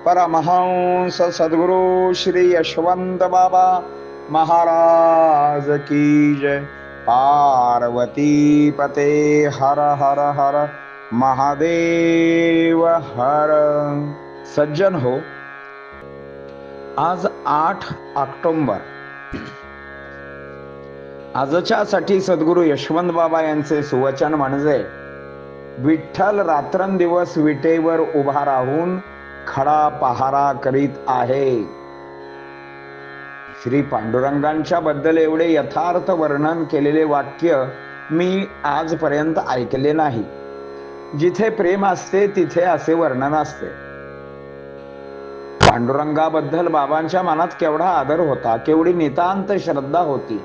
परमहंस सद्गुरु श्री यशवंत बाबा महाराज की जय। पार्वती पते हर हर हर महादेव हर। सज्जन हो। आज आठ ऑक्टोंबर। आजच्या साठी सद्गुरु यशवंत बाबा यांचे सुवचन म्हणजे विठ्ठल रात्रंदिवस विटेवर उभा राहून खडा पहारा करीत आहे. श्री पांडुरंगांच्या बद्दल एवढे यथार्थ वर्णन केलेले वाक्य मी आजपर्यंत ऐकले नाही. जिथे प्रेम असते तिथे असे वर्णन असते. पांडुरंगाबद्दल बाबांच्या मनात केवढा आदर होता केवढी नितांत श्रद्धा होती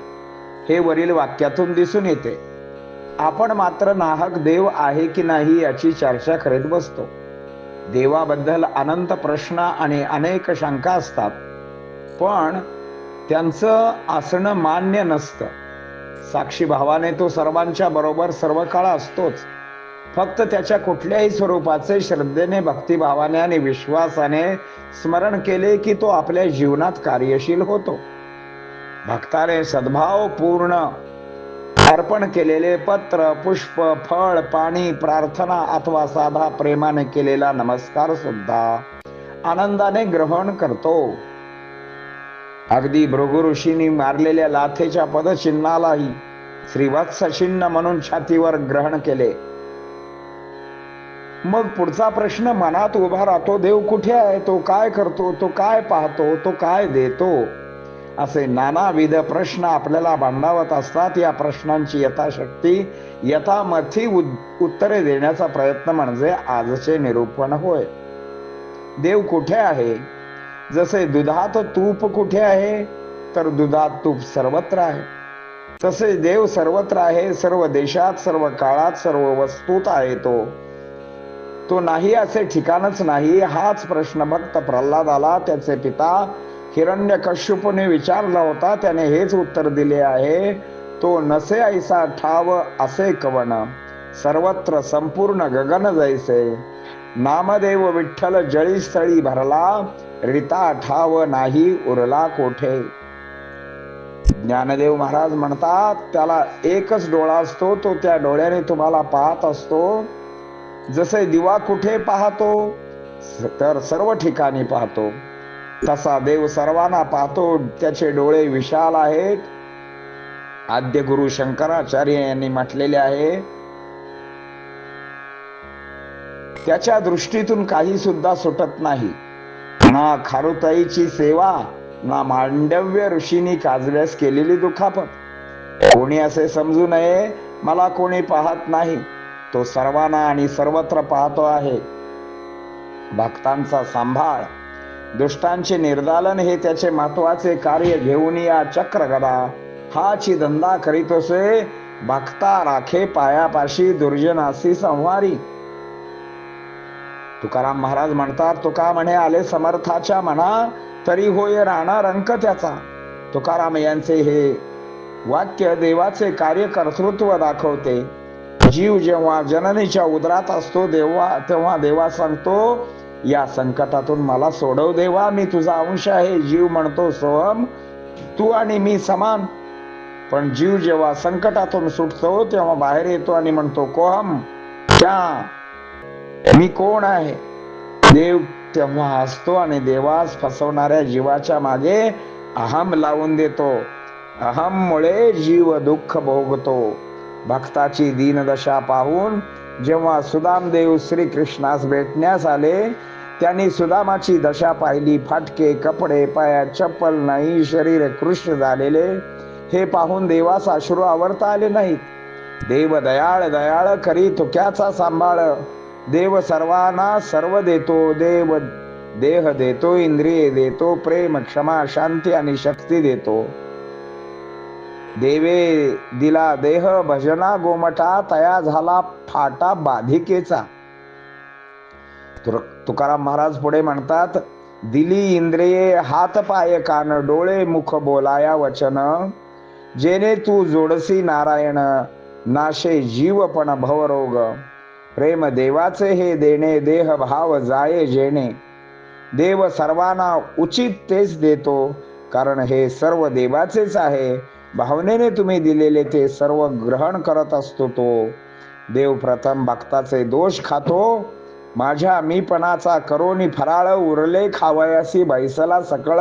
हे वरील वाक्यातून दिसून येते. आपण मात्र नाहक देव आहे की नाही याची चर्चा करीत बसतो. देवाबद्दल अनंत प्रश्न आणि अनेक शंका असतात. पण त्यांचं असणं मान्य नसतं. साक्षी भावाने तो सर्वांच्या बरोबर सर्व काळ असतोच. फक्त त्याच्या कुठल्याही स्वरूपाचे श्रद्धेने भक्तिभावाने आणि विश्वासाने स्मरण केले की तो आपल्या जीवनात कार्यशील होतो. भक्ताने सद्भाव पूर्ण अर्पण केलेले पत्र पुष्प फळ पाणी प्रार्थना अथवा साधा प्रेमाने केलेला नमस्कार सुद्धा आनंदाने ग्रहण करतो. अगदी भृगु ऋषींनी मारलेल्या लाथेच्या पदचिन्हालाही श्रीवत्स चिन्ह म्हणून छातीवर ग्रहण केले. मग पुढचा प्रश्न मनात उभा राहतो देव कुठे आहे? तो काय करतो? तो काय पाहतो? तो काय देतो? असे नानाविध प्रश्न आपल्याला भांडावत असतात. या प्रश्नांची यथाशक्ती यथामथी उत्तरे देण्याचा प्रयत्न म्हणजे आजचे निरूपण होय. देव कुठे आहे? जसे दुधात तूप कुठे आहे तर दुधात तूप सर्वत्र आहे. तसे देव सर्वत्र आहे सर्व देशात सर्व काळात सर्व वस्तूत आहे तो. तो नाही असे ठिकाणच नाही हाच प्रश्न भक्त प्रल्हादाला त्याचे पिता हिरण्य कश्यपूने विचारला होता त्याने हेच उत्तर दिले आहे तो नसे ऐसा ठाव असे कवन सर्वत्र संपूर्ण गगन जैसे. नामदेव विठ्ठल जळी स्थळी भरला रिता ठाव नाही उरला कोठे? ज्ञानदेव महाराज म्हणतात त्याला एकच डोळा असतो तो त्या डोळ्याने तुम्हाला पाहत असतो. जसे दिवा कुठे पाहतो तर सर्व ठिकाणी पाहतो. तसा देव सर्वांना पाहतो. त्याचे डोळे विशाल आहेत. आद्य गुरु शंकराचार्य यांनी म्हटलेले आहे. त्याच्या दृष्टीतून काही सुद्धा सुटत नाही. ना खारुताईची सेवा ना मांडव्य ऋषीनी काजव्यास केलेली दुखापत. कोणी असे समजू नये मला कोणी पाहत नाही. तो सर्वांना आणि सर्वत्र पाहतो आहे. भक्तांचा सांभाळ दुष्टांचे निर्दालन हे त्याचे महत्त्वाचे कार्य घेऊन या चक्र गदा हाची धंदा करीत असे राखे पायापाशी दुर्जनासी संवारी तुकाराम महाराज म्हणतात तुका म्हणे आले समर्थाच्या म्हणा तरी होय राहणार अंक त्याचा. तुकाराम यांचे हे वाक्य देवाचे कार्य कर्तृत्व दाखवते. जीव जेव्हा जननीच्या उदरात असतो देवा तेव्हा देवा सांगतो या संकटातून मला सोडव देवा मी तुझा अंश आहे. जीव म्हणतो सोहम तू आणि मी समान. पण जीव जेव्हा संकटातून सुटतो तेव्हा बाहेर येतो आणि म्हणतो कोहम त्या मी कोण आहे? देव तेव्हा हसतो आणि देवास फसवणाऱ्या जीवाच्या मागे अहम लावून देतो. अहम मुळे जीव दुःख भोगतो. भक्ताची दीनदशा पाहून जेव्हा सुदामदेव श्रीकृष्णास भेटण्यास आले त्यांनी सुदामाची दशा पाहिली. फाटके कपडे पाया चप्पल नाही शरीर कृष्ण झालेले. हे पाहून देवास अश्रू आवरता आले नाहीत. देव दयाळ दयाळ करी तुक्याचा सांभाळ. देव सर्वांना सर्व देतो देव देह देतो इंद्रिये देतो प्रेम क्षमा शांती आणि शक्ती देतो. देवे दिला देह भजना गोमटा तया झाला फाटा बाधिकेचा. तुकाराम महाराज पुढे म्हणतात दिली इंद्रिये हात पाय कान डोळे मुख बोलाया वचन. जेने तू जोडसी नारायण नाशे जीवपण भवरोग. प्रेम देवाचे हे देणे देह भाव जाये जेणे. देव सर्वांना उचित तेच देतो कारण हे सर्व देवाचेच आहे. भावनेने तुम्ही दिलेले ते सर्व ग्रहण करत असतो तो. देव प्रथम भक्ताचे दोष खातो माझ्या मीपणाचा करोनी फराळ उरले खावयासी बैसला सकळ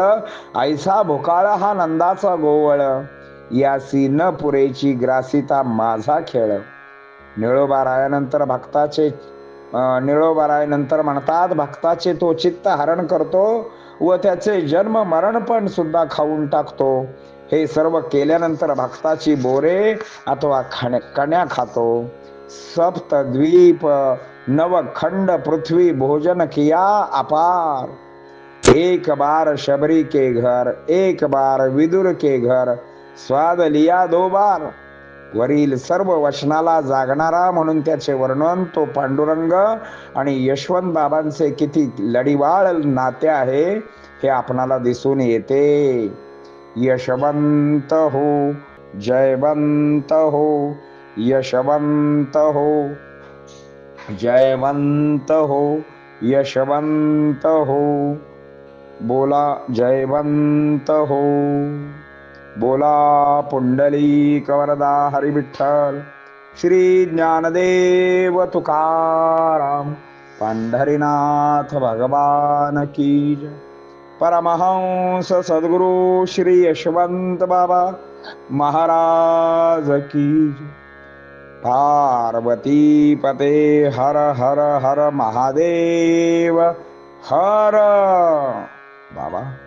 ऐसा भोकाळ हा नंदाचा गोवळ. यासी न पुरेची ग्रासिता माझा खेळ. निळोबारायानंतर भक्ताचे निळोबारायानंतर म्हणतात भक्ताचे तो चित्त हरण करतो व त्याचे जन्म मरण पण सुद्धा खाऊन टाकतो. हे सर्व केल्यानंतर भक्ताची बोरे अथवा खण- कण्या खातो. सप्त द्वीप नवखंड पृथ्वी भोजन किया अपार। एक बार शबरी के घर एक बार विदुर के घर स्वाद लिया दो बार। वरील सर्व वचनाला जागणारा म्हणून त्याचे वर्णन तो पांडुरंग आणि यशवंत बाबांचे किती लढीवाळ नाते आहे हे आपणाला दिसून येते. यशवंत हो जयवंत हो यशवंत हो जयवंत हो यशवंत हो बोला जयवंत हो बोला पुंडली कवरदा हरिविठ्ठल। श्री ज्ञानदेव तुकाराम पंढरीनाथ भगवान की परमहंस सद्गुरु श्री यशवंत बाबा महाराज की जय। पार्वती पते हर हर हर महादेव हर। बाबा।